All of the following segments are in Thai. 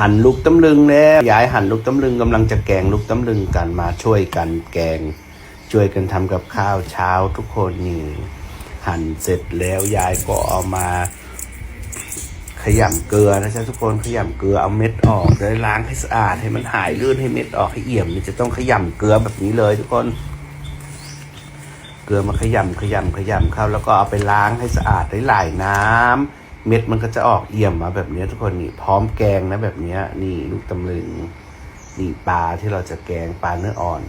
หั่นลูกตำลึงแล้วยายหั่นลูกตำลึงกำลังจะแกงลูกตำลึงกันมาช่วยกันแกง ช่วยกันทำกับข้าวเช้าทุกคนนี่หั่นเสร็จแล้วยายก็เอามา ขยำเกลือนะจ๊ะทุกคนขยำเกลือเอาเม็ดออกแล้วล้างให้สะอาดให้มันหายลื่นให้เม็ดออกให้เอี่ยมนี่จะต้องขยำเกลือแบบนี้เลยทุกคนเกลือมาขยำขยำขยำเข้าแล้วก็เอาไปล้างให้สะอาดด้วยหลายน้ำ เม็ดมันก็จะออกเอี่ยมมาแบบนี้ทุกคนนี่พร้อมแกงนะแบบนี้นี่ลูกตำลึงนี่ปลาที่เราจะแกงปลาเนื้ออ่อน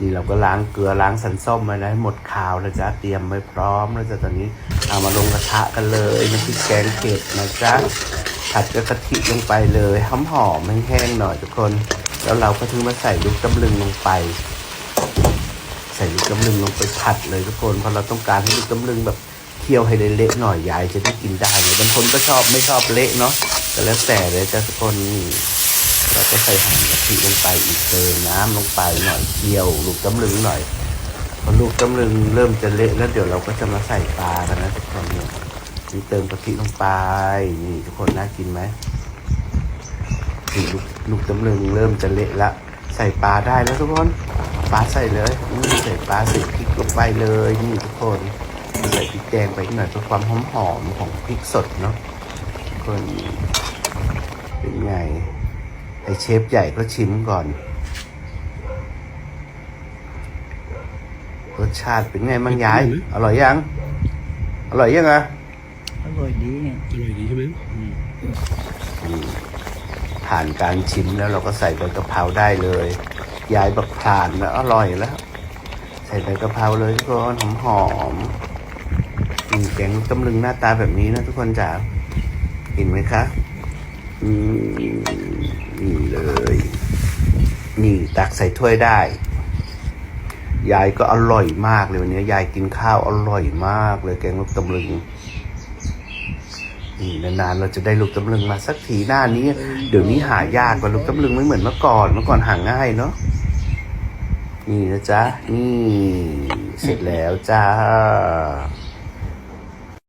นี่เราก็ล้างเกลือล้างสันส้มไว้นะให้หมดคาวนะจ๊ะเตรียมไว้พร้อมแล้วจะตอนนี้เอามาลงกระทะกันเลยน้ำพริกแกงเผ็ดนะจ๊ะผัดกับกะทิลงไปเลยหอมหอมๆแห้งๆหน่อยทุกคน แล้วเราก็ถึงมาใส่ลูกตำลึงลงไป ใส่ลูกตำลึงลงไปผัดเลยทุกคนเพราะเราต้องการให้ลูกตำลึงแบบ เคี่ยวให้เละๆหน่อยยายจะได้กินได้เนี่ยบางคนก็ชอบไม่ชอบเละเนาะแต่แล้วแต่เลยจ้ะทุกคนเราก็ใส่หางกะทิลงไปอีกเติมน้ำลงไปหน่อยเคี่ยวลูกตำลึงหน่อยพอลูกตำลึงเริ่มจะเละแล้วเดี๋ยวเราก็จะมาใส่ปลากันนะทุกคนเนี่ยนี่เติมกะทิลงไปนี่ทุกคนน่ากินไหมลูกลูกตำลึงเริ่มจะเละละ ใส่ปลาได้แล้วทุกคนปลาใส่เลยใส่ปลาใส่พริกลงไปเลยนี่ทุกคน ใส่พริกแดงไปหน่อยเพื่อความหอมหอมๆของพริกสดเนาะทุกคนเป็นไงไอเชฟใหญ่ก็ชิมก่อน รสชาติเป็นไงบ้างยาย อร่อยยัง อร่อยยังอะอร่อยดีเนี่ยอร่อยดีใช่ไหมผ่านการชิมแล้วเราก็ใส่ใบกะเพราได้เลย ยายบอกผ่านแล้วอร่อยแล้ว ใส่ใบกะเพราเลยทุกคนหอมหอมๆ อืมแกงตำลึงหน้าตาแบบนี้นะทุกคนจ๋าเห็นไหมคะอืมนี่เลย นี่ตักใส่ถ้วยได้ ยายก็อร่อยมากเลยวันนี้ยายกินข้าวอร่อยมากเลยแกงลูกตำลึงนี่นานๆเราจะได้ลูกตำลึงมาสักทีหน้านี้ เดี๋ยวนี้หายากกว่าลูกตำลึงไม่เหมือนเมื่อก่อนเมื่อก่อนหาง่ายเนาะนี่นะจ๊ะ นี่ เสร็จแล้วจ้า